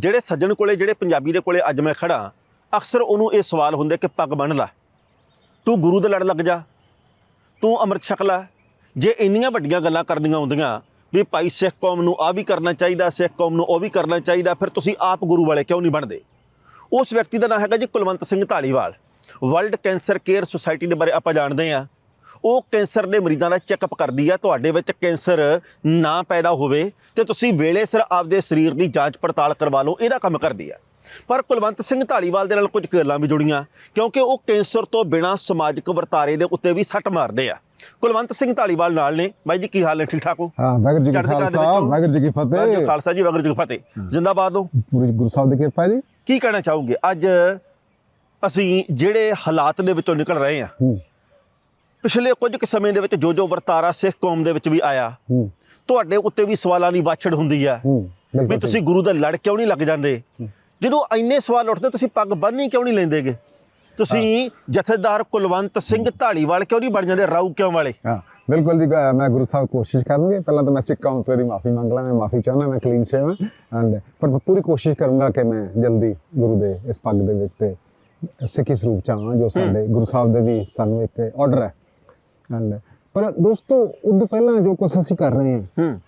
ਜਿਹੜੇ ਸੱਜਣ ਕੋਲੇ, ਜਿਹੜੇ ਪੰਜਾਬੀ ਦੇ ਕੋਲੇ ਅੱਜ ਮੈਂ ਖੜਾ ਅਕਸਰ ਉਹਨੂੰ ਇਹ ਸਵਾਲ ਹੁੰਦੇ ਕਿ ਪੱਗ ਬੰਨ ਲਾ। ਤੂੰ ਗੁਰੂ ਦੇ ਲੜ ਲੱਗ ਜਾ। ਤੂੰ ਅੰਮ੍ਰਿਤ ਛਕ ਲੈ। ਜੇ ਇੰਨੀਆਂ ਵੱਡੀਆਂ ਗੱਲਾਂ ਕਰਨੀਆਂ ਹੁੰਦੀਆਂ ਵੀ ਭਾਈ ਸਿੱਖ ਕੌਮ ਨੂੰ ਆ ਵੀ ਕਰਨਾ ਚਾਹੀਦਾ, ਸਿੱਖ ਕੌਮ ਨੂੰ ਉਹ ਵੀ ਕਰਨਾ ਚਾਹੀਦਾ, ਫਿਰ ਤੁਸੀਂ ਆਪ ਗੁਰੂ ਵਾਲੇ ਕਿਉਂ ਨਹੀਂ ਬਣਦੇ? ਉਸ ਵਿਅਕਤੀ ਦਾ ਨਾਮ ਹੈਗਾ ਜੀ Kulwant Singh Dhaliwal. World cancer care society ਦੇ ਬਾਰੇ ਆਪਾਂ ਜਾਣਦੇ ਹਾਂ। ਉਹ ਕੈਂਸਰ ਦੇ ਮਰੀਜ਼ਾਂ ਦਾ ਚੈੱਕਅਪ ਕਰਦੀ ਆ ਤੁਹਾਡੇ ਵਿੱਚ ਕੈਂਸਰ ਨਾ ਪੈਦਾ ਹੋਵੇ ਤੇ ਤੁਸੀਂ ਵੇਲੇ ਸਿਰ ਆਪਦੇ ਸਰੀਰ ਦੀ ਜਾਂਚ ਪੜਤਾਲ ਕਰਵਾ ਲਓ ਇਹਦਾ ਕੰਮ ਕਰਦੀ ਆ। ਪਰ ਕੁਲਵੰਤ ਸਿੰਘ ਢਾਲੀਵਾਲ ਦੇ ਨਾਲ ਕੁਝ ਗੱਲਾਂ ਵੀ ਜੁੜੀਆਂ ਕਿਉਂਕਿ ਉਹ ਕੈਂਸਰ ਤੋਂ ਬਿਨਾਂ ਸਮਾਜਿਕ ਵਰਤਾਰੇ ਦੇ ਉੱਤੇ ਵੀ ਸੱਟ ਮਾਰਦੇ ਆ। ਕੁਲਵੰਤ ਸਿੰਘ ਢਾਲੀਵਾਲ ਨਾਲ ਨੇ। ਬਾਈ ਜੀ ਕੀ ਹਾਲ ਨੇ? ਠੀਕ ਠਾਕ ਹੋ? ਹਾਂ ਵਾਹਿਗੁਰੂ ਜੀ ਕਾ ਖਾਲਸਾ। ਵਾਹਿਗੁਰੂ ਜੀ ਕੀ ਵਾਹਿਗੁਰੂ ਫਤਿਹ ਖਾਲਸਾ ਜੀ ਵਾਹਿਗੁਰੂ ਜੀ ਕੀ ਫਤਿਹ। ਜਿੰਦਾਬਾਦ ਹੋ? ਪੂਰੀ ਗੁਰੂ ਸਾਹਿਬ ਦੀ ਕਿਰਪਾ ਜੀ। ਕੀ ਕਹਿਣਾ ਚਾਹੋਗੇ? ਅੱਜ ਅਸੀਂ ਜਿਹੜੇ ਹਾਲਾਤ ਦੇ ਵਿੱਚੋਂ ਨਿਕਲ ਰਹੇ ਹਾਂ ਹੂੰ। ਪਿਛਲੇ ਕੁਝ ਕੁ ਸਮੇਂ ਦੇ ਵਿੱਚ ਜੋ ਜੋ ਵਰਤਾਰਾ ਸਿੱਖ ਕੌਮ ਦੇ ਵਿੱਚ ਵੀ ਆਇਆ। ਹੂੰ। ਤੁਹਾਡੇ ਉੱਤੇ ਵੀ ਸਵਾਲਾਂ ਦੀ ਵਾਛੜ ਹੁੰਦੀ ਆ। ਹੂੰ ਵੀ ਤੁਸੀਂ ਗੁਰੂ ਦਾ ਲੜ ਕਿਉਂ ਨਹੀਂ ਲੱਗ ਜਾਂਦੇ? ਜਦੋਂ ਇੰਨੇ ਸਵਾਲ ਉੱਠਦੇ ਤੁਸੀਂ ਪੱਗ ਬੰਨ੍ਹਨੀ ਕਿਉਂ ਨਹੀਂ ਲੈਂਦੇਗੇ? ਤੁਸੀਂ ਜਥੇਦਾਰ ਕੁਲਵੰਤ ਸਿੰਘ ਢਾਲੀਵਾਲ ਕਿਉਂ ਨਹੀਂ ਬਣ ਜਾਂਦੇ? ਰਾਊ ਕਿਉਂ ਵਾਲੇ? ਹਾਂ ਬਿਲਕੁਲ ਜੀ ਮੈਂ ਗੁਰੂ ਸਾਹਿਬ ਕੋਸ਼ਿਸ਼ ਕਰਾਂਗੇ ਪਹਿਲਾਂ ਤਾਂ ਮੈਂ ਸਿੱਖ ਕੌਮ ਤੋਂ ਇਹਦੀ ਮਾਫੀ ਮੰਗ ਲਾਂ ਮੈਂ ਮਾਫੀ ਚਾਹੁੰਦਾ ਮੈਂ ਕਲੀਨ ਸ਼ੇਵ ਐਂਡ ਪਰ ਮੈਂ ਪੂਰੀ ਕੋਸ਼ਿਸ਼ ਕਰੂੰਗਾ ਕਿ ਮੈਂ ਜਲਦੀ ਗੁਰੂ ਦੇ ਇਸ ਪੱਗ ਦੇ ਵਿੱਚ ਤੇ ਸਿੱਖੀ ਸਰੂਪ ਚ ਆਵਾਂ ਜੋ ਸਾਡੇ ਗੁਰੂ ਸਾਹਿਬ ਦੇ ਵੀ ਸਾਨੂੰ ਇੱਕ ਆਰਡਰ ਹੈ। ਐਂਡ ਪਰ ਦੋਸਤੋ ਉਦੋਂ ਪਹਿਲਾਂ ਜੋ ਕੁਝ ਅਸੀਂ ਕਰ ਰਹੇ ਹਾਂ। ਹੂੰ।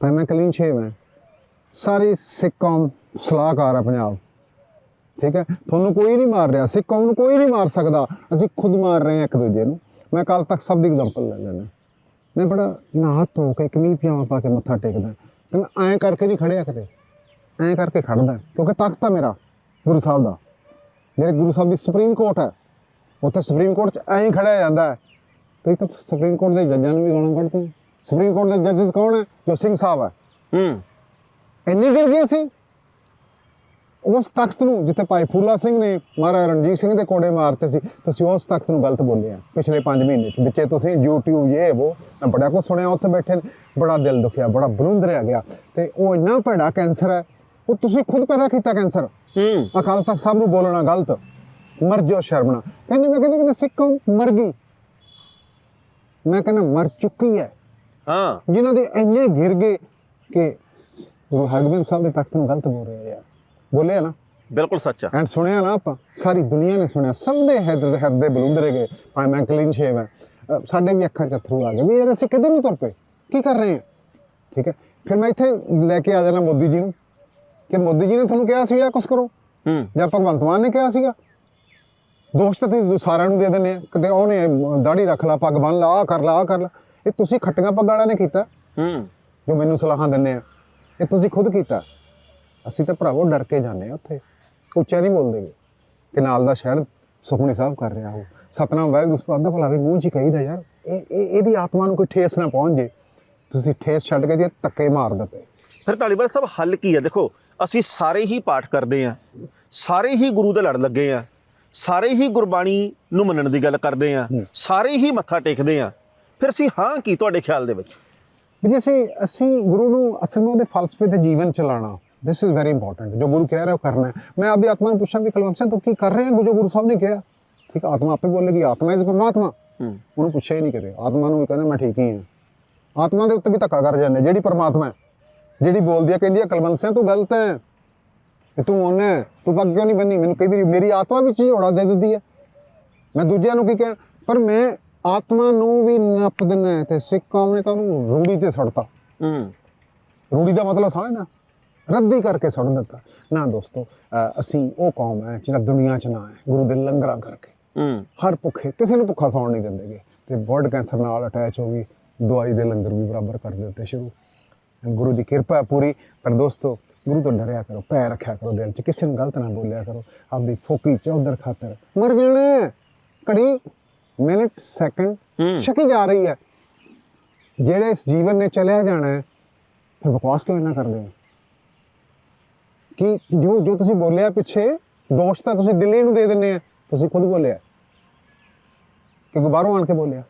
ਭਾਈ ਮੈਂ ਕਲੀਨ ਸ਼ੇਵ ਹਾਂ ਸਾਰੀ ਸਿੱਖ ਕੌਮ ਸਲਾਹਕਾਰ ਹੈ ਪੰਜਾਬ ਠੀਕ ਹੈ? ਤੁਹਾਨੂੰ ਕੋਈ ਨਹੀਂ ਮਾਰ ਰਿਹਾ। ਸਿੱਖ ਕੌਮ ਨੂੰ ਕੋਈ ਨਹੀਂ ਮਾਰ ਸਕਦਾ। ਅਸੀਂ ਖੁਦ ਮਾਰ ਰਹੇ ਹਾਂ ਇੱਕ ਦੂਜੇ ਨੂੰ। ਮੈਂ ਕੱਲ ਤੱਕ ਸਭ ਦੀ ਐਗਜ਼ਾਮਪਲ ਲੈ ਲੈਣਾ ਮੈਂ ਬੜਾ ਨਹਾ ਧੋ ਕੇ ਕਮੀਜ਼ ਪਜਾਮਾ ਪਾ ਕੇ ਮੱਥਾ ਟੇਕਦਾ। ਤੇ ਮੈਂ ਐਂ ਕਰਕੇ ਨਹੀਂ ਖੜਿਆ ਕਦੇ ਐਂ ਕਰਕੇ ਖੜਦਾ। ਕਿਉਂਕਿ ਤਖਤ ਆ ਮੇਰਾ ਗੁਰੂ ਸਾਹਿਬ ਦਾ। ਮੇਰੇ ਗੁਰੂ ਸਾਹਿਬ ਦੀ ਸੁਪਰੀਮ ਕੋਰਟ ਹੈ। ਉੱਥੇ ਸੁਪਰੀਮ ਕੋਰਟ 'ਚ ਐਂ ਖੜਿਆ ਜਾਂਦਾ ਹੈ। ਤੁਸੀਂ ਤਾਂ ਸੁਪਰੀਮ ਕੋਰਟ ਦੇ ਜੱਜਾਂ ਨੂੰ ਵੀ ਗਾਲਾਂ ਕੱਢਦੇ ਹੋ। ਸੁਪਰੀਮ ਕੋਰਟ ਦੇ ਜੱਜਸ ਕੌਣ ਹੈ? ਜੋ ਸਿੰਘ ਸਾਹਿਬ ਹੈ। ਹੂੰ। ਇੰਨੀ ਗਿਰ ਗਏ ਸੀ ਉਸ ਤਖਤ ਨੂੰ ਜਿੱਥੇ ਭਾਈ ਫੂਲਾ ਸਿੰਘ ਨੇ ਮਹਾਰਾਜਾ ਰਣਜੀਤ ਸਿੰਘ ਦੇ ਕੋੜੇ ਮਾਰਤੇ ਸੀ ਤੁਸੀਂ ਉਸ ਤਖਤ ਨੂੰ ਗਲਤ ਬੋਲੇ ਆ। ਪਿਛਲੇ 5 ਮਹੀਨੇ ਚ। ਵਿੱਚੇ ਤੁਸੀਂ YouTube ਇਹ ਉਹ ਮੈਂ ਬੜਾ ਕੁਝ ਸੁਣਿਆ ਉੱਥੇ ਬੈਠੇ ਬੜਾ ਦਿਲ ਦੁਖਿਆ ਬੜਾ ਬਲੁੰਦਰਿਆ ਗਿਆ। ਤੇ ਉਹ ਇੰਨਾ ਭੈੜਾ ਕੈਂਸਰ ਹੈ ਉਹ ਤੁਸੀਂ ਖੁਦ ਪੈਦਾ ਕੀਤਾ ਕੈਂਸਰ। ਹੂੰ। ਅਕਾਲ ਤਖਤ ਸਾਹਿਬ ਨੂੰ ਬੋਲਣਾ ਗਲਤ। ਮਰ ਜਾਓ ਸ਼ਰਮਣਾ। ਕਹਿੰਦੇ ਮੈਂ ਕਹਿੰਦੇ ਕਿ ਸਿੱਖ ਮਰ ਗਈ। ਮੈਂ ਕਹਿੰਦਾ ਮਰ ਚੁੱਕੀ ਹੈ। ਹਾਂ। ਜਿਨ੍ਹਾਂ ਦੇ ਇੰਨੇ ਗਿਰ ਗਏ ਕਿ ਗੁਰੂ ਹਰਗੋਬਿੰਦ ਸਾਹਿਬ ਦੇ ਤਖਤ ਨੂੰ ਗਲਤ ਬੋਲ ਰਹੇ ਆ। ਬੋਲਿਆ ਨਾ। ਬਿਲਕੁਲ ਸੱਚ ਐਂਡ ਸੁਣਿਆ ਨਾ ਆਪਾਂ ਸਾਰੀ ਦੁਨੀਆ ਨੇ ਸੁਣਿਆ। ਸਭ ਦੇ ਹਿਰਦੇ ਹਿਰਦੇ ਬਲੁੰਦਰੇ ਗਏ। ਭਾਵੇਂ ਮੈਂ ਕਲੀਨ ਸ਼ੇਵ ਹੈ। ਸਾਡੇ ਵੀ ਅੱਖਾਂ 'ਚ ਅਥਰੂ ਆ ਗਏ ਵੀ ਯਾਰ ਅਸੀਂ ਕਿੱਧਰ ਨੂੰ ਤੁਰ ਪਏ? ਕੀ ਕਰ ਰਹੇ ਹਾਂ ਠੀਕ ਹੈ। ਫਿਰ ਮੈਂ ਇੱਥੇ ਲੈ ਕੇ ਆ ਜਾਣਾ ਮੋਦੀ ਜੀ ਨੂੰ। ਕਿ ਮੋਦੀ ਜੀ ਨੇ ਤੁਹਾਨੂੰ ਕਿਹਾ ਸੀ ਆ ਕੁਛ ਕਰੋ? ਹੂੰ। ਜਾਂ ਭਗਵੰਤ ਮਾਨ ਨੇ ਕਿਹਾ ਸੀਗਾ? ਦੋਸ਼ ਤਾਂ ਤੁਸੀਂ ਸਾਰਿਆਂ ਨੂੰ ਦੇ ਦਿੰਦੇ ਆ। ਕਿਤੇ ਉਹਨੇ ਦਾੜੀ ਰੱਖ ਲਾ ਪੱਗ ਬੰਨ ਲਾ ਆਹ ਕਰ ਲਾ ਆਹ ਕਰ ਲਾ। ਇਹ ਤੁਸੀਂ ਖੱਟੀਆਂ ਪੱਗਾਂ ਵਾਲਿਆਂ ਨੇ ਕੀਤਾ? ਹੂੰ। ਜੋ ਮੈਨੂੰ ਸਲਾਹਾਂ ਦਿੰਦੇ ਆ। ਇਹ ਤੁਸੀਂ ਖੁਦ ਕੀਤਾ? ਅਸੀਂ ਤਾਂ ਭਰਾਵੋ ਡਰ ਕੇ ਜਾਂਦੇ ਆ ਉੱਥੇ। ਉੱਚਾ ਨਹੀਂ ਬੋਲਦੇ ਕਿ ਨਾਲ ਦਾ ਸ਼ਾਇਦ ਸੁਖਮਨੀ ਸਾਹਿਬ ਕਰ ਰਿਹਾ ਹੋ ਸਤਨਾਮ ਵਾਹਿਗੁਰੂ ਸਪਾਦਾ ਭਲਾ ਵੀ ਮੂੰਹ 'ਚ ਹੀ ਕਹੀਦਾ ਯਾਰ। ਇਹ ਇਹ ਇਹਦੀ ਆਤਮਾ ਨੂੰ ਕੋਈ ਠੇਸ ਨਾ ਪਹੁੰਚ ਜੇ। ਤੁਸੀਂ ਠੇਸ ਛੱਡ ਕੇ ਜੇ ਧੱਕੇ ਮਾਰ ਦਿੱਤੇ। ਫਿਰ ਢਾਲੀਵਾਲ ਸਾਹਿਬ ਹੱਲ ਕੀ ਹੈ ਦੇਖੋ ਅਸੀਂ ਸਾਰੇ ਹੀ ਪਾਠ ਕਰਦੇ ਆ। ਸਾਰੇ ਹੀ ਗੁਰੂ ਦੇ ਲੜ ਲੱਗੇ ਆ। ਸਾਰੇ ਹੀ ਗੁਰਬਾਣੀ ਨੂੰ ਮੰਨਣ ਦੀ ਗੱਲ ਕਰਦੇ ਆ। ਸਾਰੇ ਹੀ ਮੱਥਾ ਟੇਕਦੇ ਆ ਫਿਰ ਅਸੀਂ ਹਾਂ ਕੀ ਤੁਹਾਡੇ ਖਿਆਲ ਦੇ ਵਿੱਚ? ਵੀ ਅਸੀਂ ਅਸੀਂ ਗੁਰੂ ਨੂੰ ਅਸਲ ਵਿੱਚ ਉਹਦੇ ਫਲਸਫੇ ਤੇ ਜੀਵਨ ਚਲਾਉਣਾ ਦਿਸ ਇਜ਼ ਵੈਰੀ ਇੰਪੋਰਟੈਂਟ ਜੋ ਗੁਰੂ ਕਹਿ ਰਿਹਾ ਉਹ ਕਰਨਾ ਹੈ। ਮੈਂ ਆਪਦੀ ਆਤਮਾ ਨੂੰ ਪੁੱਛਾਂ ਵੀ ਕੁਲਵੰਤ ਸਿੰਘ ਤੂੰ ਕੀ ਕਰ ਰਿਹਾ ਜੋ ਗੁਰੂ ਸਾਹਿਬ ਨੇ ਕਿਹਾ? ਠੀਕ ਆਤਮਾ ਆਪੇ ਬੋਲੇਗੀ ਆਤਮਾ ਇਜ਼ ਪਰਮਾਤਮਾ। ਉਹਨੂੰ ਪੁੱਛਿਆ ਹੀ ਨਹੀਂ ਕਰੇ ਆਤਮਾ ਨੂੰ ਵੀ ਕਹਿੰਦਾ ਮੈਂ ਠੀਕ ਹੀ ਹਾਂ। ਆਤਮਾ ਦੇ ਉੱਤੇ ਵੀ ਧੱਕਾ ਕਰ ਜਾਂਦੇ ਜਿਹੜੀ ਪਰਮਾਤਮਾ ਹੈ। ਜਿਹੜੀ ਬੋਲਦੀ ਹੈ ਕਹਿੰਦੀ ਹੈ ਕੁਲਵੰਤ ਸਿੰਘ ਤੂੰ ਗਲਤ ਹੈ। ਕਿ ਤੂੰ ਉਹਨੇ ਤੂੰ ਪੱਗ ਕਿਉਂ ਨਹੀਂ ਬੰਨੀ। ਮੈਨੂੰ ਕਈ ਵਾਰੀ ਮੇਰੀ ਆਤਮਾ ਵੀ ਝੋੜਾ ਦੇ ਦਿੰਦੀ ਹੈ ਮੈਂ ਦੂਜਿਆਂ ਨੂੰ ਕੀ ਕਹਿ ਪਰ ਮੈਂ ਆਤਮਾ ਨੂੰ ਵੀ ਨੱਪ ਹੈ ਤੇ ਸਿੱਖ ਕੌਮ ਨੇ ਤਾਂ ਉਹਨੂੰ ਰੂੜੀ ਤੇ ਸੁੱਟਤਾ। ਹੂੰ। ਰੂੜੀ ਦਾ ਮਤਲਬ ਸਮਝਦਾ ਰੱਦੀ ਕਰਕੇ ਸੁੱਟ ਦਿੱਤਾ। ਨਾ ਦੋਸਤੋ ਅਸੀਂ ਉਹ ਕੌਮ ਹੈ ਜਿਹੜਾ ਦੁਨੀਆ 'ਚ ਨਾ ਹੈ ਗੁਰੂ ਦੇ ਲੰਗਰਾਂ ਕਰਕੇ। ਹੂੰ। ਹਰ ਭੁੱਖੇ ਕਿਸੇ ਨੂੰ ਭੁੱਖਾ ਸੌਣ ਨਹੀਂ ਦਿੰਦੇਗੇ ਤੇ ਬਲੱਡ ਕੈਂਸਰ ਨਾਲ ਅਟੈਚ ਹੋ ਗਈ। ਦਵਾਈ ਦੇ ਲੰਗਰ ਵੀ ਬਰਾਬਰ ਕਰ ਦਿੱਤੇ ਸ਼ੁਰੂ। ਗੁਰੂ ਦੀ ਕਿਰਪਾ ਪੂਰੀ। ਪਰ ਦੋਸਤੋ ਗੁਰੂ ਤੋਂ ਡਰਿਆ ਕਰੋ ਪੈਰ ਰੱਖਿਆ ਕਰੋ ਦਿਲ 'ਚ ਕਿਸੇ ਨੂੰ ਗਲਤ ਨਾ ਬੋਲਿਆ ਕਰੋ ਆਪਦੀ ਫੋਕੀ ਚੌਧਰ ਖਾਤਰ। ਮਰ ਜਾਣਾ। ਘੜੀ ਮਿੰਟ ਸੈਕਿੰਡ ਛਕੀ ਜਾ ਰਹੀ ਹੈ। ਜਿਹੜੇ ਇਸ ਜੀਵਨ ਨੇ ਚਲਿਆ ਜਾਣਾ ਹੈ ਫਿਰ ਬਕਵਾਸ ਕਿਉਂ ਇੰਨਾ ਕਰਦੇ ਹੋ? ਕਿ ਜੋ ਜੋ ਤੁਸੀਂ ਬੋਲਿਆ ਪਿੱਛੇ ਦੋਸ਼ ਤਾਂ ਤੁਸੀਂ ਦਿੱਲੀ ਨੂੰ ਦੇ ਦਿੰਦੇ ਆ। ਤੁਸੀਂ ਖੁਦ ਬੋਲਿਆ। ਕਿਉਂਕਿ ਬਾਹਰੋਂ ਆਣ ਕੇ ਬੋਲਿਆ।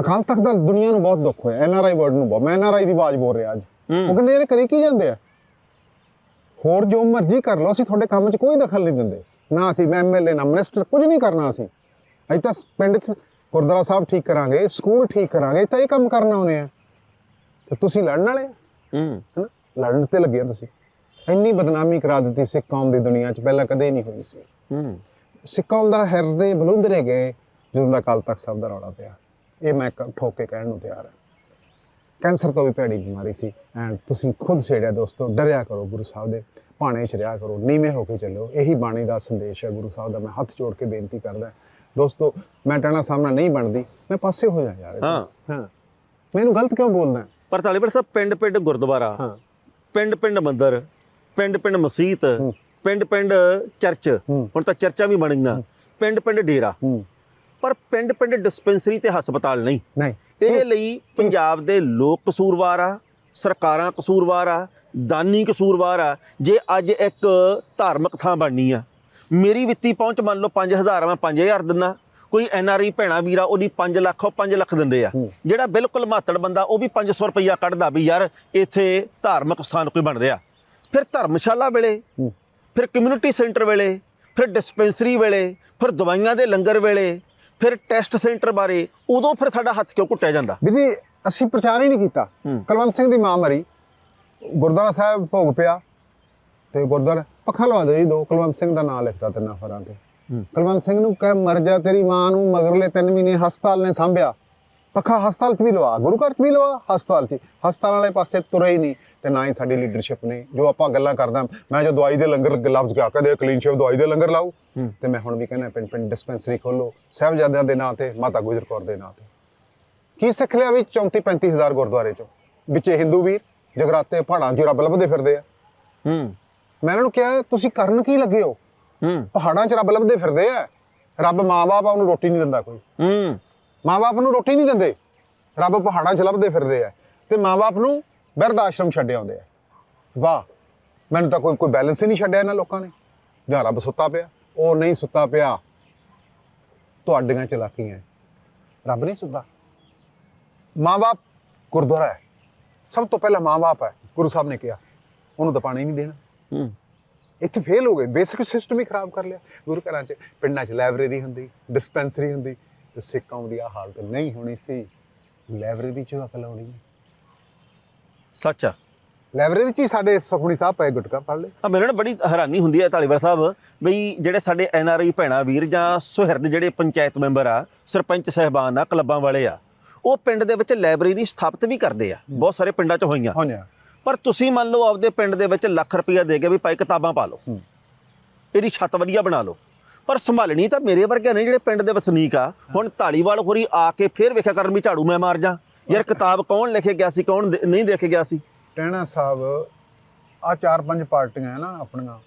ਅਕਾਲ ਤਖਤ ਦਾ ਦੁਨੀਆ ਨੂੰ ਬਹੁਤ ਦੁੱਖ ਹੋਇਆ। ਐਨ ਆਰ ਆਈ ਵਰਡ ਨੂੰ ਬਹੁਤ ਮੈਂ ਐਨ ਆਰ ਆਈ ਦੀ ਆਵਾਜ਼ ਬੋਲ ਰਿਹਾ ਅੱਜ। ਉਹ ਕਹਿੰਦੇ ਇਹ ਕਰੀ ਕੀ ਜਾਂਦੇ ਆ? ਹੋਰ ਜੋ ਮਰਜ਼ੀ ਕਰ ਲਓ ਅਸੀਂ ਤੁਹਾਡੇ ਕੰਮ 'ਚ ਕੋਈ ਦਖਲ ਨਹੀਂ ਦਿੰਦੇ। ਨਾ ਅਸੀਂ ਐਮਐਲਏ ਨਾ ਮਿਨਿਸਟਰ ਕੁਝ ਨਹੀਂ ਕਰਨਾ ਅਸੀਂ। ਅਸੀਂ ਤਾਂ ਪਿੰਡ 'ਚ ਗੁਰਦੁਆਰਾ ਸਾਹਿਬ ਠੀਕ ਕਰਾਂਗੇ ਸਕੂਲ ਠੀਕ ਕਰਾਂਗੇ ਤਾਂ ਇਹ ਕੰਮ ਕਰਨਾ ਉਹਨੇ ਆ ਤੇ ਤੁਸੀਂ ਲੜਨ ਵਾਲੇ ਹੂੰ? ਹਨਾ? ਲੜਨ ਤੇ ਲੱਗੇ ਤੁਸੀਂ। ਇੰਨੀ ਬਦਨਾਮੀ ਕਰਾ ਦਿੱਤੀ ਸਿੱਖ ਕੌਮ ਦੀ ਦੁਨੀਆ 'ਚ ਪਹਿਲਾਂ ਕਦੇ ਨਹੀਂ ਹੋਈ ਸੀ। ਹੂੰ। ਸਿੱਖ ਕੌਮ ਦਾ ਹਿਰਦੇ ਬਲੁੰਦਰੇ ਗਏ ਜਦੋਂ ਦਾ ਕੱਲ ਤੱਕ ਸਭ ਦਾ ਰੌਲਾ ਪਿਆ। ਇਹ ਮੈਂ ਠੋਕ ਕੇ ਕਹਿਣ ਨੂੰ ਤਿਆਰ ਹਾਂ। ਕੈਂਸਰ ਤੋਂ ਵੀ ਭੈੜੀ ਬਿਮਾਰੀ ਸੀ। ਐਂਡ ਤੁਸੀਂ ਖੁਦ ਛੇੜਿਆ ਦੋਸਤੋ ਡਰਿਆ ਕਰੋ ਗੁਰੂ ਸਾਹਿਬ ਦੇ ਭਾਣੇ 'ਚ ਰਿਹਾ ਕਰੋ ਨੀਵੇਂ ਹੋ ਕੇ ਚੱਲੋ ਇਹੀ ਬਾਣੀ ਦਾ ਸੰਦੇਸ਼ ਹੈ ਗੁਰੂ ਸਾਹਿਬ ਦਾ ਮੈਂ ਹੱਥ ਜੋੜ ਕੇ ਬੇਨਤੀ ਕਰਦਾ ਦੋਸਤੋ ਮੈਂ ਟਾਣਾ ਸਾਹਮਣਾ ਨਹੀਂ ਬਣਦੀ ਮੈਂ ਪਾਸੇ ਹੋ ਜਾ ਯਾਰ। ਹਾਂ। ਹਾਂ। ਮੈਨੂੰ ਗਲਤ ਕਿਉਂ ਬੋਲਦਾ ਪਰ ਤਾਲੀਬਰ ਸਾਹਿਬ ਪਿੰਡ ਪਿੰਡ ਗੁਰਦੁਆਰਾ ਹਾਂ। ਪਿੰਡ ਪਿੰਡ ਮੰਦਿਰ ਪਿੰਡ ਪਿੰਡ ਮਸਜਿਦ ਹੂੰ। ਪਿੰਡ ਪਿੰਡ ਚਰਚ ਹੁਣ ਤਾਂ ਚਰਚਾਂ ਵੀ ਬਣ ਗਈਆਂ ਪਿੰਡ ਪਿੰਡ ਡੇਰਾ। ਪਰ ਪਿੰਡ ਪਿੰਡ ਡਿਸਪੈਂਸਰੀ ਤੇ ਹਸਪਤਾਲ ਨਹੀਂ। ਨਹੀਂ। ਇਹਦੇ ਲਈ ਪੰਜਾਬ ਦੇ ਲੋਕ ਕਸੂਰਵਾਰ ਆ ਸਰਕਾਰਾਂ ਕਸੂਰਵਾਰ ਆ ਦਾਨੀ ਕਸੂਰਵਾਰ ਆ ਜੇ ਅੱਜ ਇੱਕ ਧਾਰਮਿਕ ਥਾਂ ਬਣਨੀ ਆ ਮੇਰੀ ਵਿੱਤੀ ਪਹੁੰਚ ਮੰਨ ਲਓ 5000 ਆ, ਮੈਂ 5000 ਦਿੰਦਾ। ਕੋਈ ਐਨ ਆਰ ਆਈ ਭੈਣਾ ਵੀਰਾ ਉਹਦੀ 5 ਲੱਖ ਉਹ 5 ਲੱਖ ਦਿੰਦੇ ਆ। ਜਿਹੜਾ ਬਿਲਕੁਲ ਮਾਤੜ ਬੰਦਾ ਉਹ ਵੀ 500 ਰੁਪਈਆ ਕੱਢਦਾ ਵੀ ਯਾਰ ਇੱਥੇ ਧਾਰਮਿਕ ਸਥਾਨ ਕੋਈ ਬਣ ਰਿਹਾ। ਫਿਰ ਧਰਮਸ਼ਾਲਾ ਵੇਲੇ। ਫਿਰ ਕਮਿਊਨਿਟੀ ਸੈਂਟਰ ਵੇਲੇ ਫਿਰ ਡਿਸਪੈਂਸਰੀ ਵੇਲੇ ਫਿਰ ਦਵਾਈਆਂ ਦੇ ਲੰਗਰ ਵੇਲੇ ਫਿਰ ਟੈਸਟ ਸੈਂਟਰ ਬਾਰੇ ਉਦੋਂ ਫਿਰ ਸਾਡਾ ਹੱਥ ਕਿਉਂ ਘੁੱਟਿਆ ਜਾਂਦਾ? ਵੀ ਜੀ ਅਸੀਂ ਪ੍ਰਚਾਰ ਹੀ ਨਹੀਂ ਕੀਤਾ। ਕੁਲਵੰਤ ਸਿੰਘ ਦੀ ਮਾਂ ਮਰੀ। ਗੁਰਦੁਆਰਾ ਸਾਹਿਬ ਭੋਗ ਪਿਆ ਤੇ ਗੁਰਦੁਆਰਾ ਪੱਖਾ ਲਵਾ ਦਿਓ ਜੀ ਦੋ ਕੁਲਵੰਤ ਸਿੰਘ ਦਾ ਨਾਮ ਲਿਖਦਾ ਤਿੰਨਾਂ ਫਰਾਂ ਤੇ। ਕੁਲਵੰਤ ਸਿੰਘ ਨੂੰ ਕਹਿ ਮਰ ਜਾ ਤੇਰੀ ਮਾਂ ਨੂੰ ਮਗਰਲੇ ਤਿੰਨ ਮਹੀਨੇ ਹਸਪਤਾਲ ਨੇ ਸਾਂਭਿਆ। ਪੱਖਾ ਹਸਪਤਾਲ 'ਚ ਵੀ ਲਵਾ ਗੁਰੂ ਘਰ 'ਚ ਵੀ ਲਵਾ ਹਸਪਤਾਲ 'ਚ। ਹਸਪਤਾਲ ਵਾਲੇ ਪਾਸੇ ਤੁਰੇ ਹੀ ਨਹੀਂ। ਤੇ ਨਾ ਹੀ ਸਾਡੀ ਲੀਡਰਸ਼ਿਪ ਨੇ। ਜੋ ਆਪਾਂ ਗੱਲਾਂ ਕਰਦਾ ਮੈਂ ਜੋ ਦਵਾਈ ਦੇ ਲੰਗਰ ਲਫ਼ਜ਼ ਕਿਹਾ ਕਦੇ ਕਲੀਨ ਸ਼ੇਵ ਦਵਾਈ ਦੇ ਲੰਗਰ ਲਾਓ। ਤੇ ਮੈਂ ਹੁਣ ਵੀ ਕਹਿੰਦਾ ਪਿੰਡ ਪਿੰਡ ਡਿਸਪੈਂਸਰੀ ਖੋਲੋ ਸਾਹਿਬਜ਼ਾਦਿਆਂ ਦੇ ਨਾਂ ਤੇ ਮਾਤਾ ਗੁਜਰ ਕੌਰ ਦੇ ਨਾਂ ਤੇ। ਕੀ ਸਿੱਖ ਲਿਆ ਵੀ 34 35 ਹਜ਼ਾਰ ਗੁਰਦੁਆਰੇ ਚੋਂ? ਵਿੱਚੇ ਹਿੰਦੂ ਵੀਰ ਜਗਰਾਤੇ ਪਹਾੜਾਂ 'ਚ ਰੱਬ ਲੱਭਦੇ ਫਿਰਦੇ ਆ। ਹੂੰ। ਮੈਂ ਇਹਨਾਂ ਨੂੰ ਕਿਹਾ ਤੁਸੀਂ ਕਰਨ ਕੀ ਲੱਗੇ ਹੋ? ਹੂੰ। ਪਹਾੜਾਂ 'ਚ ਰੱਬ ਲੱਭਦੇ ਫਿਰਦੇ ਆ। ਰੱਬ ਮਾਂ-ਬਾਪ ਉਹਨੂੰ ਰੋਟੀ ਨਹੀਂ ਦਿੰਦਾ ਕੋਈ। ਹੂੰ। ਮਾਂ-ਬਾਪ ਨੂੰ ਰੋਟੀ ਨਹੀਂ ਦਿੰਦੇ। ਰੱਬ ਪਹਾੜਾਂ 'ਚ ਲੱਭਦੇ ਫਿਰਦੇ ਆ। ਤੇ ਮਾਂ-ਬਾਪ ਨੂੰ ਬਿਰਧ ਆਸ਼ਰਮ ਛੱਡੇ ਆਉਂਦੇ ਆ। ਵਾਹ ਮੈਨੂੰ ਤਾਂ ਕੋਈ ਕੋਈ ਬੈਲੈਂਸ ਹੀ ਨਹੀਂ ਛੱਡਿਆ ਇਹਨਾਂ ਲੋਕਾਂ ਨੇ। ਜਾਂ ਰੱਬ ਸੁੱਤਾ ਪਿਆ ਉਹ ਨਹੀਂ ਸੁੱਤਾ ਪਿਆ। ਤੁਹਾਡੀਆਂ ਚਲਾਕੀਆਂ ਰੱਬ ਨਹੀਂ ਸੁੱਤਾ। ਮਾਂ-ਬਾਪ ਗੁਰਦੁਆਰਾ ਹੈ ਸਭ ਤੋਂ ਪਹਿਲਾਂ ਮਾਂ-ਬਾਪ ਹੈ ਗੁਰੂ ਸਾਹਿਬ ਨੇ ਕਿਹਾ ਉਹਨੂੰ ਤਾਂ ਪਾਣੀ ਨਹੀਂ ਦੇਣਾ। ਹੂੰ। ਇੱਥੇ ਫੇਲ ਹੋ ਗਏ। ਬੇਸਿਕ ਸਿਸਟਮ ਹੀ ਖਰਾਬ ਕਰ ਲਿਆ। ਗੁਰੂ ਘਰਾਂ 'ਚ ਪਿੰਡਾਂ 'ਚ ਲਾਇਬ੍ਰੇਰੀ ਹੁੰਦੀ ਡਿਸਪੈਂਸਰੀ ਹੁੰਦੀ। ਤੇ ਸਿੱਖ ਦੀ ਆ ਹਾਲਤ ਨਹੀਂ ਹੋਣੀ ਸੀ। ਲਾਇਬ੍ਰੇਰੀ 'ਚ ਅਕਲ ਆਉਣੀ ਹੈ। ਸੱਚ ਆ। ਲਾਇਬ੍ਰੇਰੀ 'ਚ ਹੀ ਸਾਡੇ ਸੁਖਮਣੀ ਸਾਹਿਬ ਪਏ ਗੁਟਕਾ ਪੜ ਲਏ। ਆ ਮੈਨੂੰ ਨਾ ਬੜੀ ਹੈਰਾਨੀ ਹੁੰਦੀ ਹੈ ਧਾਲੀਵਾਲ ਸਾਹਿਬ ਬਈ ਜਿਹੜੇ ਸਾਡੇ ਐਨ ਆਰ ਆਈ ਭੈਣਾ ਵੀਰ ਜਾਂ ਸੁਹਿਰਦ ਜਿਹੜੇ ਪੰਚਾਇਤ ਮੈਂਬਰ ਆ ਸਰਪੰਚ ਸਹਿਬਾਨ ਆ ਕਲੱਬਾਂ ਵਾਲੇ ਆ ਉਹ ਪਿੰਡ ਦੇ ਵਿੱਚ ਲਾਇਬ੍ਰੇਰੀ ਸਥਾਪਿਤ ਵੀ ਕਰਦੇ ਆ। ਬਹੁਤ ਸਾਰੇ ਪਿੰਡਾਂ 'ਚ ਹੋਈਆਂ। ਹੋਣਿਆ ਪਰ ਤੁਸੀਂ ਮੰਨ ਲਓ ਆਪਦੇ ਪਿੰਡ ਦੇ ਵਿੱਚ ਲੱਖ ਰੁਪਈਆ ਦੇ ਕੇ ਵੀ ਭਾਈ ਕਿਤਾਬਾਂ ਪਾ ਲਓ। ਇਹਦੀ ਛੱਤ ਵਧੀਆ ਬਣਾ ਲਓ। ਪਰ ਸੰਭਾਲਣੀ ਤਾਂ ਮੇਰੇ ਵਰਗੇ ਨੇ ਜਿਹੜੇ ਪਿੰਡ ਦੇ ਵਸਨੀਕ ਆ ਹੁਣ ਢਾਲੀਵਾਲ ਹੋਰੀ ਆ ਕੇ ਫੇਰ ਵੇਖਿਆ ਕਰਨ ਵੀ ਝਾੜੂ ਮੈਂ ਮਾਰ ਜਾ। ਯਾਰ ਕਿਤਾਬ ਕੌਣ ਲਿਖ ਕੇ ਗਿਆ ਸੀ, ਕੌਣ ਦੇ- ਨਹੀਂ ਦੇਖ ਕੇ ਗਿਆ ਸੀ? ਟਹਿਣਾ ਸਾਹਿਬ ਆ ਚਾਰ ਪੰਜ ਪਾਰਟੀਆਂ ਹੈ ਨਾ ਆਪਣੀਆਂ,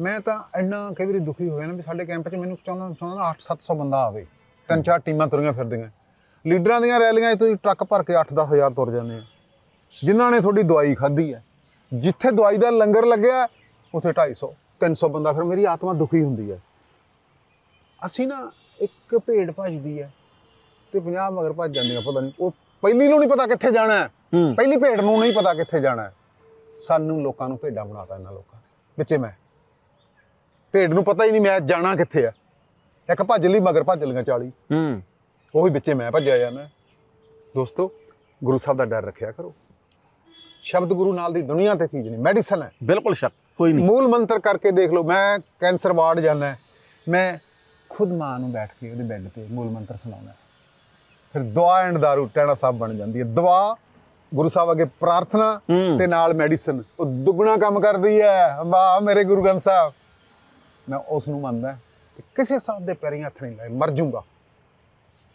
ਮੈਂ ਤਾਂ ਇੰਨਾ ਕਈ ਵਾਰੀ ਦੁਖੀ ਹੋ ਨਾ ਵੀ ਸਾਡੇ ਕੈਂਪ 'ਚ ਮੈਨੂੰ ਚਾਹੁੰਦਾ ਚਾਹੁੰਦਾ 8-700 ਬੰਦਾ ਆਵੇ, ਤਿੰਨ ਚਾਰ ਟੀਮਾਂ ਤੁਰੀਆਂ ਫਿਰਦੀਆਂ। ਲੀਡਰਾਂ ਦੀਆਂ ਰੈਲੀਆਂ 'ਚ ਤੁਸੀਂ ਟਰੱਕ ਭਰ ਕੇ 8-10 ਹਜ਼ਾਰ ਤੁਰ ਜਾਂਦੇ ਆ। ਜਿਨ੍ਹਾਂ ਨੇ ਤੁਹਾਡੀ ਦਵਾਈ ਖਾਧੀ ਹੈ, ਜਿੱਥੇ ਦਵਾਈ ਦਾ ਲੰਗਰ ਲੱਗਿਆ, ਉੱਥੇ 250 300 ਬੰਦਾ ਫਿਰ ਮੇਰੀ ਆਤਮਾ ਦੁਖੀ ਹੁੰਦੀ ਹੈ। ਅਸੀਂ ਨਾ ਇੱਕ ਭੇਡ ਭੱਜਦੀ ਹੈ ਤੇ 50 ਮਗਰ ਭੱਜ ਜਾਂਦੀਆਂ ਪਤਾ ਨਹੀਂ, ਉਹ ਪਹਿਲੀ ਨੂੰ ਨਹੀਂ ਪਤਾ ਕਿੱਥੇ ਜਾਣਾ ਹੈ। ਹੂੰ। ਪਹਿਲੀ ਭੇਡ ਨੂੰ ਨਹੀਂ ਪਤਾ ਕਿੱਥੇ ਜਾਣਾ ਹੈ। ਸਾਨੂੰ ਲੋਕਾਂ ਨੂੰ ਭੇਡਾਂ ਬਣਾਤਾ ਇਹਨਾਂ ਲੋਕਾਂ ਨੇ। ਵਿੱਚੇ ਮੈਂ। ਭੇਡ ਨੂੰ ਪਤਾ ਹੀ ਨਹੀਂ ਮੈਂ ਜਾਣਾ ਕਿੱਥੇ ਆ ਇੱਕ ਭੱਜ ਲਈ ਮਗਰ ਭੱਜ ਲਈਆਂ 40 ਹੂੰ। ਉਹੀ ਵਿੱਚੇ ਮੈਂ ਭੱਜਿਆ ਜਾਣਾ ਦੋਸਤੋ ਗੁਰੂ ਸਾਹਿਬ ਦਾ ਡਰ ਰੱਖਿਆ ਕਰੋ। ਸ਼ਬਦ ਗੁਰੂ ਨਾਲ ਦੀ ਦੁਨੀਆ ਤੇ ਚੀਜ਼ ਨਹੀਂ ਮੈਡੀਸਨ ਹੈ। ਬਿਲਕੁਲ ਸ਼ੱਕ ਕੋਈ ਨਹੀਂ। ਮੂਲ ਮੰਤਰ ਕਰਕੇ ਦੇਖ ਲਓ ਮੈਂ ਕੈਂਸਰ ਵਾਰਡ ਜਾਣਾ ਮੈਂ ਖੁਦ ਮਾਂ ਨੂੰ ਬੈਠ ਕੇ ਉਹਦੇ ਬੈੱਡ ਤੇ ਮੂਲ ਮੰਤਰ ਸੁਣਾਉਣਾ ਫਿਰ ਦੁਆ ਐਂਡ ਦਾਰੂ ਟੈਣਾ ਸਾਹਿਬ ਬਣ ਜਾਂਦੀ ਹੈ। ਦੁਆ ਗੁਰੂ ਸਾਹਿਬ ਅੱਗੇ ਪ੍ਰਾਰਥਨਾ ਤੇ ਨਾਲ ਮੈਡੀਸਨ। ਉਹ ਦੁੱਗਣਾ ਕੰਮ ਕਰਦੀ ਹੈ। ਵਾਹ ਮੇਰੇ ਗੁਰੂ ਗ੍ਰੰਥ ਸਾਹਿਬ। ਮੈਂ ਉਸ ਨੂੰ ਮੰਨਦਾ ਕਿ ਕਿਸੇ ਸਾਹਿਬ ਦੇ ਪੈਰੀਂ ਹੱਥ ਨਹੀਂ ਲਾਏ ਮਰ ਜਾਊਂਗਾ।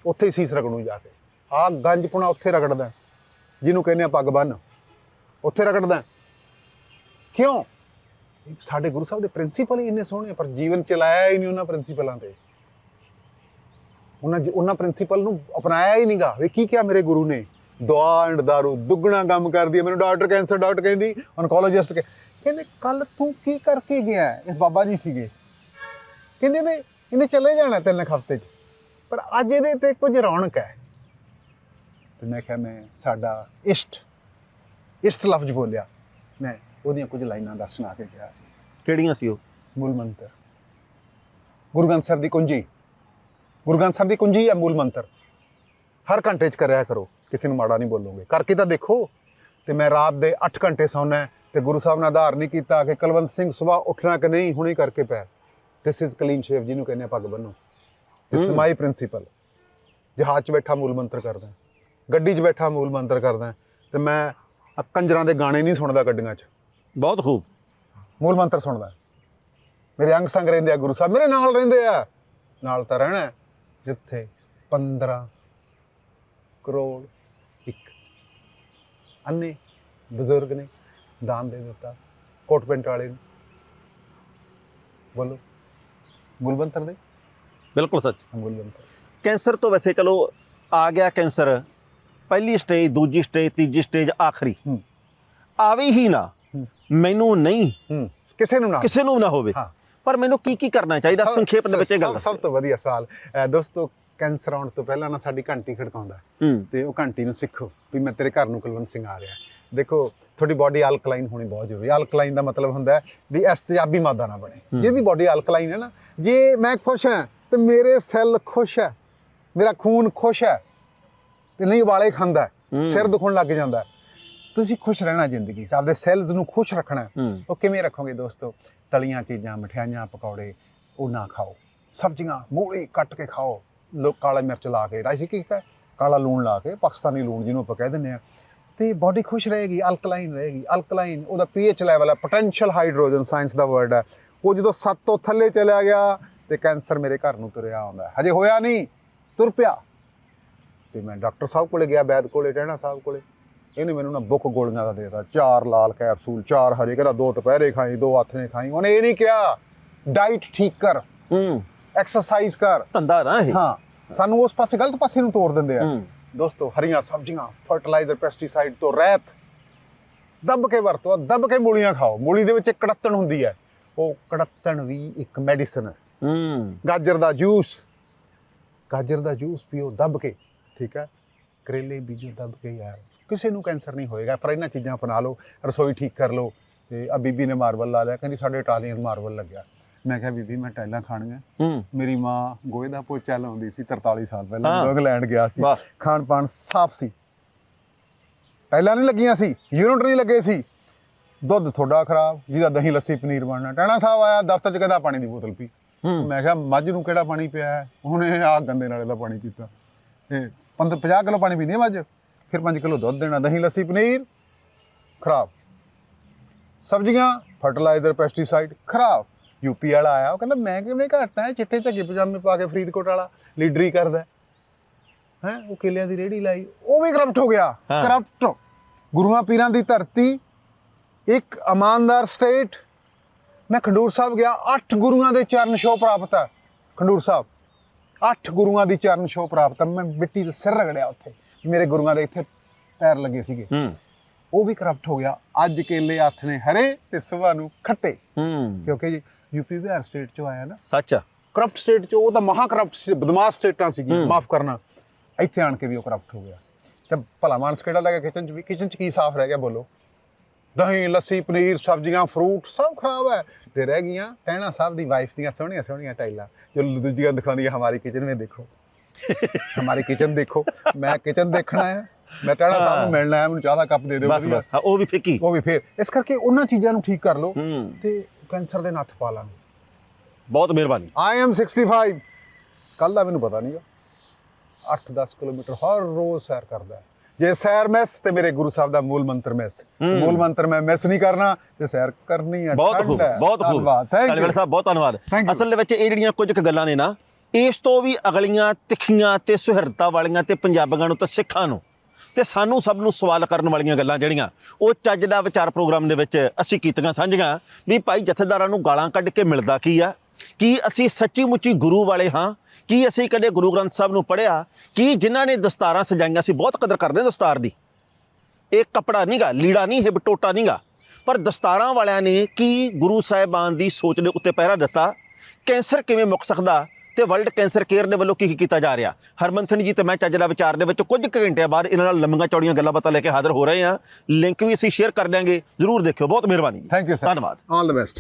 ਉੱਥੇ ਹੀ ਸੀਸ ਰਗੜੂ ਜਾ ਕੇ। ਆ ਗੰਜ ਪੁਣਾ ਉੱਥੇ ਰਗੜਦਾ ਜਿਹਨੂੰ ਕਹਿੰਦੇ ਆ ਪੱਗ ਬੰਨ। ਉੱਥੇ ਰਗੜਦਾ ਕਿਉਂ? ਸਾਡੇ ਗੁਰੂ ਸਾਹਿਬ ਦੇ ਪ੍ਰਿੰਸੀਪਲ ਹੀ ਇੰਨੇ ਸੋਹਣੇ ਪਰ ਜੀਵਨ ਚਲਾਇਆ ਹੀ ਨਹੀਂ ਉਹਨਾਂ ਪ੍ਰਿੰਸੀਪਲਾਂ ਤੇ। ਉਹਨਾਂ ਜ- ਉਹਨਾਂ ਪ੍ਰਿੰਸੀਪਲ ਨੂੰ ਅਪਣਾਇਆ ਹੀ ਨਹੀਂਗਾ ਵੇ ਕੀ ਕਿਹਾ ਮੇਰੇ ਗੁਰੂ ਨੇ? ਦੁਆ ਐਂਡ ਦਾਰੂ ਦੁੱਗਣਾ ਕੰਮ ਕਰਦੀ ਹੈ। ਮੈਨੂੰ ਡਾਕਟਰ ਕੈਂਸਰ ਡਾਕਟਰ ਕਹਿੰਦੀ ਔਨਕੋਲੋਜਿਸਟ ਕਹਿੰਦੇ ਕੱਲ ਤੂੰ ਕੀ ਕਰਕੇ ਗਿਆ ਹੈ?" ਇਹ ਬਾਬਾ ਜੀ ਸੀਗੇ। ਕਹਿੰਦੇ ਨੇ ਇਹਨੇ ਚਲੇ ਜਾਣਾ ਤਿੰਨ ਹਫ਼ਤੇ ਚ। ਪਰ ਅੱਜ ਇਹਦੇ ਤੇ ਕੁਝ ਰੌਣਕ ਹੈ। ਤੇ ਮੈਂ ਕਿਹਾ ਮੈਂ ਸਾਡਾ ਇਸ਼ਟ ਇਸ਼ਟ ਲਫ਼ਜ਼ ਬੋਲਿਆ। ਮੈਂ ਉਹਦੀਆਂ ਕੁਝ ਲਾਈਨਾਂ ਦਾ ਸੁਣਾ ਕੇ ਗਿਆ ਸੀ। ਕਿਹੜੀਆਂ ਸੀ ਉਹ? ਮੂਲ ਮੰਤਰ। ਗੁਰੂ ਗ੍ਰੰਥ ਸਾਹਿਬ ਦੀ ਕੁੰਜੀ। ਗੁਰੂ ਗ੍ਰੰਥ ਸਾਹਿਬ ਦੀ ਕੁੰਜੀ ਹੈ ਮੂਲ ਮੰਤਰ। ਹਰ ਘੰਟੇ 'ਚ ਕਰਿਆ ਕਰੋ ਕਿਸੇ ਨੂੰ ਮਾੜਾ ਨਹੀਂ ਬੋਲੋਗੇ। ਕਰਕੇ ਤਾਂ ਦੇਖੋ ਤੇ ਮੈਂ ਰਾਤ ਦੇ 8 ਘੰਟੇ ਸੌਣਾ ਤੇ ਗੁਰੂ ਸਾਹਿਬ ਨੇ ਆਧਾਰ ਨਹੀਂ ਕੀਤਾ ਕਿ ਕੁਲਵੰਤ ਸਿੰਘ ਸਵੇਰ ਉੱਠਣਾ ਕਿ ਨਹੀਂ ਹੁਣੇ ਕਰਕੇ ਪੈ। ਦਿਸ ਇਜ਼ ਕਲੀਨ ਸ਼ੇਵ ਜਿਹਨੂੰ ਕਹਿੰਦੇ ਆ ਪੱਗ ਬੰਨੋ ਦਿਸ ਇਜ਼। ਮਾਈ ਪ੍ਰਿੰਸੀਪਲ ਜਹਾਜ਼ 'ਚ ਬੈਠਾ ਮੂਲ ਮੰਤਰ ਕਰਦਾ ਗੱਡੀ 'ਚ ਬੈਠਾ ਮੂਲ ਮੰਤਰ ਕਰਦਾ ਤੇ ਮੈਂ ਕੰਜਰਾਂ ਦੇ ਗਾਣੇ ਨਹੀਂ ਸੁਣਦਾ ਗੱਡੀਆਂ 'ਚ। ਬਹੁਤ ਖੂਬ। ਮੂਲ ਮੰਤਰ ਸੁਣਦਾ ਮੇਰੇ ਅੰਗ ਸੰਗ ਰਹਿੰਦੇ ਆ ਗੁਰੂ ਸਾਹਿਬ। ਮੇਰੇ ਨਾਲ ਰਹਿੰਦੇ ਆ। ਨਾਲ ਤਾਂ ਰਹਿਣਾ ਜਿੱਥੇ 15 ਕਰੋੜ ਇੱਕ ਅੰਨੇ ਬਜ਼ੁਰਗ ਨੇ ਦਾਨ ਦੇ ਦਿੱਤਾ ਕੋਟ ਪੈਂਟ ਵਾਲੇ ਨੂੰ। ਬੋਲੋ ਮੂਲ ਮੰਤਰ ਦੇ? ਬਿਲਕੁਲ ਸੱਚ। ਮੂਲ ਮੰਤਰ ਕੈਂਸਰ ਤੋਂ ਵੈਸੇ ਚਲੋ ਆ ਗਿਆ ਕੈਂਸਰ ਪਹਿਲੀ ਸਟੇਜ ਦੂਜੀ ਸਟੇਜ ਤੀਜੀ ਸਟੇਜ ਆਖਰੀ। ਆਵੇ ਹੀ ਨਾ। ਮੈਨੂੰ ਨਹੀਂ ਕਿਸੇ ਨੂੰ ਨਾ। ਕਿਸੇ ਨੂੰ ਨਾ ਹੋਵੇ। ਹਾਂ। ਪਰ ਮੈਨੂੰ ਕੀ ਕੀ ਕਰਨਾ ਚਾਹੀਦਾ? ਸੰਖੇਪ ਦੇ ਵਿੱਚ ਇਹ ਗੱਲ ਸਭ- ਤੋਂ ਵਧੀਆ ਸਵਾਲ। ਦੋਸਤੋ ਕੈਂਸਰ ਆਉਣ ਤੋਂ ਪਹਿਲਾਂ ਨਾ ਸਾਡੀ ਘੰਟੀ ਖੜਕਾਉਂਦਾ ਤੇ ਉਹ ਘੰਟੀ ਨੂੰ ਸਿੱਖੋ ਵੀ ਮੈਂ ਤੇਰੇ ਘਰ ਨੂੰ ਕੁਲਵੰਤ ਸਿੰਘ ਆ ਰਿਹਾ। ਦੇਖੋ ਤੁਹਾਡੀ ਬਾਡੀ ਅਲਕਲਾਈਨ ਹੋਣੀ ਬਹੁਤ ਜ਼ਰੂਰੀ ਹੈ। ਅਲਕਲਾਈਨ ਦਾ ਮਤਲਬ ਹੁੰਦਾ ਵੀ ਇਸ ਤੇਜ਼ਾਬੀ ਮਾਦਾ ਨਾ ਬਣੇ। ਜਿਹਦੀ ਬਾਡੀ ਅਲਕਲਾਈਨ ਹੈ ਨਾ ਜੇ ਮੈਂ ਖੁਸ਼ ਹਾਂ ਤੇ ਮੇਰੇ ਸੈੱਲ ਖੁਸ਼ ਹੈ ਮੇਰਾ ਖੂਨ ਖੁਸ਼ ਹੈ ਤੇ ਨਹੀਂ ਵਾਲੇ ਖਾਂਦਾ। ਸਿਰ ਦੁਖਣ ਲੱਗ ਜਾਂਦਾ। ਤੁਸੀਂ ਖੁਸ਼ ਰਹਿਣਾ ਜ਼ਿੰਦਗੀ 'ਚ ਆਪਦੇ ਸੈੱਲਸ ਨੂੰ ਖੁਸ਼ ਰੱਖਣਾ ਉਹ ਕਿਵੇਂ ਰੱਖੋਗੇ ਦੋਸਤੋ? ਤਲੀਆਂ ਚੀਜ਼ਾਂ ਮਠਿਆਈਆਂ ਪਕੌੜੇ ਉਹ ਨਾ ਖਾਓ। ਸਬਜ਼ੀਆਂ ਮੂਲੀ ਕੱਟ ਕੇ ਖਾਓ। ਲੋਕ ਕਾਲਾ ਮਿਰਚ ਲਾ ਕੇ ਰਾਸ਼ੀ ਕੀ ਹੈ ਕਾਲਾ ਲੂਣ ਲਾ ਕੇ ਪਾਕਿਸਤਾਨੀ ਲੂਣ ਜਿਹਨੂੰ ਆਪਾਂ ਕਹਿ ਦਿੰਦੇ ਆ ਤੇ ਬਾਡੀ ਖੁਸ਼ ਰਹੇਗੀ ਅਲਕਲਾਈਨ ਰਹੇਗੀ। ਅਲਕਲਾਈਨ ਉਹਦਾ ਪੀਐਚ ਲੈਵਲ ਹੈ ਪੋਟੈਂਸ਼ੀਅਲ ਹਾਈਡਰੋਜਨ ਸਾਇੰਸ ਦਾ ਵਰਡ ਹੈ। ਉਹ ਜਦੋਂ 7 ਤੋਂ ਥੱਲੇ ਚਲਿਆ ਗਿਆ ਤੇ ਕੈਂਸਰ ਮੇਰੇ ਘਰ ਨੂੰ ਤੁਰਿਆ ਆਉਂਦਾ। ਹਜੇ ਹੋਇਆ ਨਹੀਂ ਤੁਰ ਪਿਆ। ਤੇ ਮੈਂ ਡਾਕਟਰ ਸਾਹਿਬ ਕੋਲੇ ਗਿਆ ਵੈਦ ਕੋਲੇ ਟਹਿਣਾ ਸਾਹਿਬ ਕੋਲੇ। ਇਹਨੇ ਮੈਨੂੰ ਨਾ ਬੁੱਕ ਗੋਲੀਆਂ ਦਾ ਦੇਤਾ। ਚਾਰ ਲਾਲ ਕੈਪਸੂਲ ਚਾਰ ਹਰੇ ਕਹਿੰਦਾ ਦੋ ਦੁਪਹਿਰੇ ਖਾਈ ਦੋ ਨੇ ਖਾਈ। ਉਹਨੇ ਇਹ ਨਹੀਂ ਕਿਹਾ ਡਾਈਟ ਠੀਕ ਕਰ। ਹੂੰ। ਐਕਸਰਸਾਈਜ਼ ਕਰ। ਧੰਦਾ ਨਾ ਇਹ। ਹਾਂ। ਸਾਨੂੰ ਉਸ ਪਾਸੇ ਗਲਤ ਪਾਸੇ ਨੂੰ ਤੋੜ ਦਿੰਦੇ ਆ। ਦੋਸਤੋ ਹਰੀਆਂ ਸਬਜ਼ੀਆਂ ਫਰਟੀਲਾਈਜ਼ਰ ਪੈਸਟੀਸਾਈਡ ਤੋਂ ਰਹਿਤ। ਦੱਬ ਕੇ ਵਰਤੋ ਦੱਬ ਕੇ ਮੂਲੀਆਂ ਖਾਓ। ਮੂਲੀ ਦੇ ਵਿੱਚ ਇੱਕ ਕੜੱਤਣ ਹੁੰਦੀ ਹੈ। ਉਹ ਕੜੱਤਣ ਵੀ ਇੱਕ ਮੈਡੀਸਨ ਹੈ ਹੂੰ। ਗਾਜਰ ਦਾ ਜੂਸ। ਗਾਜਰ ਦਾ ਜੂਸ ਪੀਓ ਦੱਬ ਕੇ। ਠੀਕ ਹੈ? ਕਰੇਲੇ ਬੀਜੋ ਦੱਬ ਕੇ ਯਾਰ। ਕਿਸੇ ਨੂੰ ਕੈਂਸਰ ਨਹੀਂ ਹੋਏਗਾ। ਪਰ ਇਹਨਾਂ ਚੀਜ਼ਾਂ ਅਪਣਾ ਲਓ ਰਸੋਈ ਠੀਕ ਕਰ ਲਓ ਤੇ ਆ ਬੀਬੀ ਨੇ ਮਾਰਬਲ ਲਾ ਲਿਆ ਕਹਿੰਦੀ ਸਾਡੇ ਇਟਾਲੀਅਨ ਮਾਰਬਲ ਲੱਗਿਆ। ਮੈਂ ਕਿਹਾ ਬੀਬੀ ਮੈਂ ਟਾਈਲਾਂ ਖਾਣੀਆਂ। ਮੇਰੀ ਮਾਂ ਗੋਹੇ ਦਾ ਪੋਚਾ ਲਾਉਂਦੀ ਸੀ 43 ਸਾਲ ਪਹਿਲਾਂ ਇੰਗਲੈਂਡ ਗਿਆ ਸੀ। ਖਾਣ ਪਾਣ ਸਾਫ਼ ਸੀ। ਟਾਈਲਾਂ ਨਹੀਂ ਲੱਗੀਆਂ ਸੀ ਯੂਨਿਟ ਨਹੀਂ ਲੱਗੇ ਸੀ। ਦੁੱਧ ਤੁਹਾਡਾ ਖਰਾਬ ਜਿਹਦਾ ਦਹੀਂ ਲੱਸੀ ਪਨੀਰ ਬਣਨਾ। ਟਾਣਾ ਸਾਹਿਬ ਆਇਆ ਦਫ਼ਤਰ 'ਚ ਕਹਿੰਦਾ ਪਾਣੀ ਦੀ ਬੋਤਲ ਪੀ। ਮੈਂ ਕਿਹਾ ਮੱਝ ਨੂੰ ਕਿਹੜਾ ਪਾਣੀ ਪਿਆ ਹੈ? ਉਹਨੇ ਆ ਗੰਦੇ ਨਾਲੇ ਦਾ ਪਾਣੀ ਪੀਤਾ। ਤੇ 50 ਕਿਲੋ ਪਾਣੀ ਪੀਂਦੀ ਹੈ ਮੱਝ? ਫਿਰ 5 ਕਿਲੋ ਦੁੱਧ ਦੇਣਾ ਦਹੀਂ ਲੱਸੀ ਪਨੀਰ ਖਰਾਬ। ਸਬਜ਼ੀਆਂ ਫਰਟੀਲਾਈਜ਼ਰ ਪੈਸਟੀਸਾਈਡ ਖਰਾਬ। ਯੂਪੀ ਵਾਲਾ ਆਇਆ ਉਹ ਕਹਿੰਦਾ ਮੈਂ ਕਿਵੇਂ ਘੱਟ ਹੈ ਚਿੱਟੇ ਝੱਗੇ ਪਜਾਮੇ ਪਾ ਕੇ ਫਰੀਦਕੋਟ ਵਾਲਾ ਲੀਡਰੀ ਕਰਦਾ ਹੈ। ਉਹ ਕੇਲਿਆਂ ਦੀ ਰੇੜੀ ਲਾਈ ਉਹ ਵੀ ਕਰਪਟ ਹੋ ਗਿਆ। ਕਰਪਟ ਗੁਰੂਆਂ ਪੀਰਾਂ ਦੀ ਧਰਤੀ ਇੱਕ ਇਮਾਨਦਾਰ ਸਟੇਟ ਮੈਂ ਖੰਡੂਰ ਸਾਹਿਬ ਗਿਆ ਅੱਠ ਗੁਰੂਆਂ ਦੇ ਚਰਨ ਛੋਹ ਪ੍ਰਾਪਤ ਹੈ। ਖੰਡੂਰ ਸਾਹਿਬ ਅੱਠ ਗੁਰੂਆਂ ਦੀ ਚਰਨ ਛੋਹ ਪ੍ਰਾਪਤ ਮੈਂ ਮਿੱਟੀ ਦੇ ਸਿਰ ਰਗੜਿਆ ਉੱਥੇ। ਮੇਰੇ ਗੁਰੂਆਂ ਦੇ ਇੱਥੇ ਪੈਰ ਲੱਗੇ ਸੀਗੇ। ਹੂੰ। ਉਹ ਵੀ ਕਰਪਟ ਹੋ ਗਿਆ। ਅੱਜ ਕੇਲੇ ਹੱਥ ਨੇ ਹਰੇ ਤੇ ਸਵੇਰ ਨੂੰ ਖੱਟੇ। ਹੂੰ। ਕਿਉਂਕਿ ਯੂਪੀ ਬਿਹਾਰ ਸਟੇਟ ਚੋਂ ਆਇਆ ਨਾ। ਸੱਚ ਕਰਪਟ ਸਟੇਟ ਚੋਂ ਉਹ ਤਾਂ ਮਹਾ ਕਰਪਟ ਬਦਮਾਸ਼ ਸਟੇਟਾਂ ਸੀਗੀ। ਮਾਫ ਕਰਨਾ। ਇੱਥੇ ਆਣ ਕੇ ਵੀ ਉਹ ਕਰਪਟ ਹੋ ਗਿਆ। ਤੇ ਭਲਾ ਮਾਨਸ ਕਿਹੜਾ ਲੱਗਾ ਕਿਚਨ ਚ ਵੀ ਕਿਚਨ ਚ ਕੀ ਸਾਫ਼ ਰਹਿ ਗਿਆ ਬੋਲੋ। ਦਹੀਂ ਲੱਸੀ ਪਨੀਰ ਸਬਜ਼ੀਆਂ ਫਰੂਟ ਸਭ ਖਰਾਬ ਹੈ ਤੇ ਰਹਿ ਗਈਆਂ ਟਹਿਣਾ ਸਾਹਿਬ ਦੀ ਵਾਈਫ ਦੀਆਂ ਸੋਹਣੀਆਂ ਸੋਹਣੀਆਂ ਟਾਈਲਾਂ। ਜੋ ਦੂਜੀਆਂ ਦਿਖਾਉਂਦੀਆਂ ਹਮਾਰੀ ਕਿਚਨ ਵਿੱਚ ਦੇਖੋ। ਹਮਾਰੀ ਕਿਚਨ ਦੇਖੋ ਮੈਂ ਕਿਚਨ ਦੇਖਣਾ ਹੈ ਮੈਂ ਟਹਿਣਾ ਸਾਹਿਬ ਨੂੰ ਮਿਲਣਾ ਹੈ ਮੈਨੂੰ ਚਾਹ ਦਾ ਕੱਪ ਦੇ ਦਿਓ ਬਸ ਬਸ ਉਹ ਵੀ ਫਿੱਕੀ ਉਹ ਵੀ ਫੇਰ ਇਸ ਕਰਕੇ ਉਹਨਾਂ ਚੀਜ਼ਾਂ ਨੂੰ ਠੀਕ ਕਰ ਲਓ ਤੇ ਕੈਂਸਰ ਦੇ ਨੱਥ ਪਾ ਲਾਂਗੇ ਬਹੁਤ ਮਿਹਰਬਾਨੀ ਆਈ ਐਮ 65 ਕੱਲ ਦਾ ਮੈਨੂੰ ਪਤਾ ਨਹੀਂਗਾ 8-10 ਕਿਲੋਮੀਟਰ ਹਰ ਰੋਜ਼ ਸੈਰ ਕਰਦਾ। ਜੇ ਸੈਰ ਮਿਸ ਤੇ ਮੇਰੇ ਗੁਰੂ ਸਾਹਿਬ ਦਾ ਮੂਲ ਮੰਤਰ ਮਿਸ। ਮੂਲ ਮੰਤਰ ਮੈਂ ਮਿਸ ਨਹੀਂ ਕਰਨਾ ਤੇ ਸੈਰ ਕਰਨੀ ਹੈ ਬਹੁਤ ਖੂਬ। ਬਹੁਤ ਖੂਬ ਧੰਨਵਾਦ ਥੈਂਕ ਯੂ ਸਾਹਿਬ ਬਹੁਤ ਧੰਨਵਾਦ. ਅਸਲ ਦੇ ਵਿੱਚ ਇਹ ਜਿਹੜੀਆਂ ਕੁਝ ਕੁ ਗੱਲਾਂ ਨੇ ਨਾ ਇਸ ਤੋਂ ਵੀ ਅਗਲੀਆਂ ਤਿੱਖੀਆਂ ਤੇ ਸੁਹਿਰਦਤਾ ਵਾਲੀਆਂ ਤੇ ਪੰਜਾਬੀਆਂ ਨੂੰ ਤੇ ਸਿੱਖਾਂ ਨੂੰ ਤੇ ਸਾਨੂੰ ਸਭ ਨੂੰ ਸਵਾਲ ਕਰਨ ਵਾਲੀਆਂ ਗੱਲਾਂ ਜਿਹੜੀਆਂ, ਉਹ ਚੱਜ ਦਾ ਵਿਚਾਰ ਪ੍ਰੋਗਰਾਮ ਦੇ ਵਿੱਚ ਅਸੀਂ ਕੀਤੀਆਂ ਸਾਂਝੀਆਂ, ਵੀ ਭਾਈ ਜਥੇਦਾਰਾਂ ਨੂੰ ਗਾਲਾਂ ਕੱਢ ਕੇ ਮਿਲਦਾ ਕੀ ਆ? ਕੀ ਅਸੀਂ ਸੱਚੀ ਮੁੱਚੀ ਗੁਰੂ ਵਾਲੇ ਹਾਂ? ਕੀ ਅਸੀਂ ਕਦੇ ਗੁਰੂ ਗ੍ਰੰਥ ਸਾਹਿਬ ਨੂੰ ਪੜ੍ਹਿਆ? ਕੀ ਜਿਨ੍ਹਾਂ ਨੇ ਦਸਤਾਰਾਂ ਸਜਾਈਆਂ ਸੀ, ਬਹੁਤ ਕਦਰ ਕਰਦੇ ਦਸਤਾਰ ਦੀ। ਇਹ ਕਪੜਾ ਨਹੀਂਗਾ ਲੀੜਾ ਨਹੀਂ ਹਿਬ ਟੋਟਾ ਨਹੀਂਗਾ ਪਰ ਦਸਤਾਰਾਂ ਵਾਲਿਆਂ ਨੇ ਕੀ ਗੁਰੂ ਸਾਹਿਬਾਨ ਦੀ ਸੋਚ ਦੇ ਉੱਤੇ ਪਹਿਰਾ ਦਿੱਤਾ? ਕੈਂਸਰ ਕਿਵੇਂ ਮੁੱਕ ਸਕਦਾ? ਤੇ ਵਰਲਡ ਕੈਂਸਰ ਕੇਅਰ ਦੇ ਵੱਲੋਂ ਕੀ ਕੀ ਕੀਤਾ ਜਾ ਰਿਹਾ? ਹਰਮੰਥਨ ਜੀ ਤੇ ਮੈਂ ਚੱਜਲਾ ਵਿਚਾਰ ਦੇ ਵਿੱਚ ਕੁਝ ਘੰਟਿਆਂ ਬਾਅਦ ਇਹਨਾਂ ਨਾਲ ਲੰਮੀਆਂ ਚੌੜੀਆਂ ਗੱਲਾਂ ਬਾਤਾਂ ਲੈ ਕੇ ਹਾਜ਼ਰ ਹੋ ਰਹੇ ਹਾਂ। ਲਿੰਕ ਵੀ ਅਸੀਂ ਸ਼ੇਅਰ ਕਰ ਦਿਆਂਗੇ। ਜਰੂਰ ਦੇਖਿਓ। ਬਹੁਤ ਮਿਹਰਬਾਨੀ ਥੈਂਕ ਯੂ ਸਰ ਧੰਨਵਾਦ। ਆਲ ਦ ਬੈਸਟ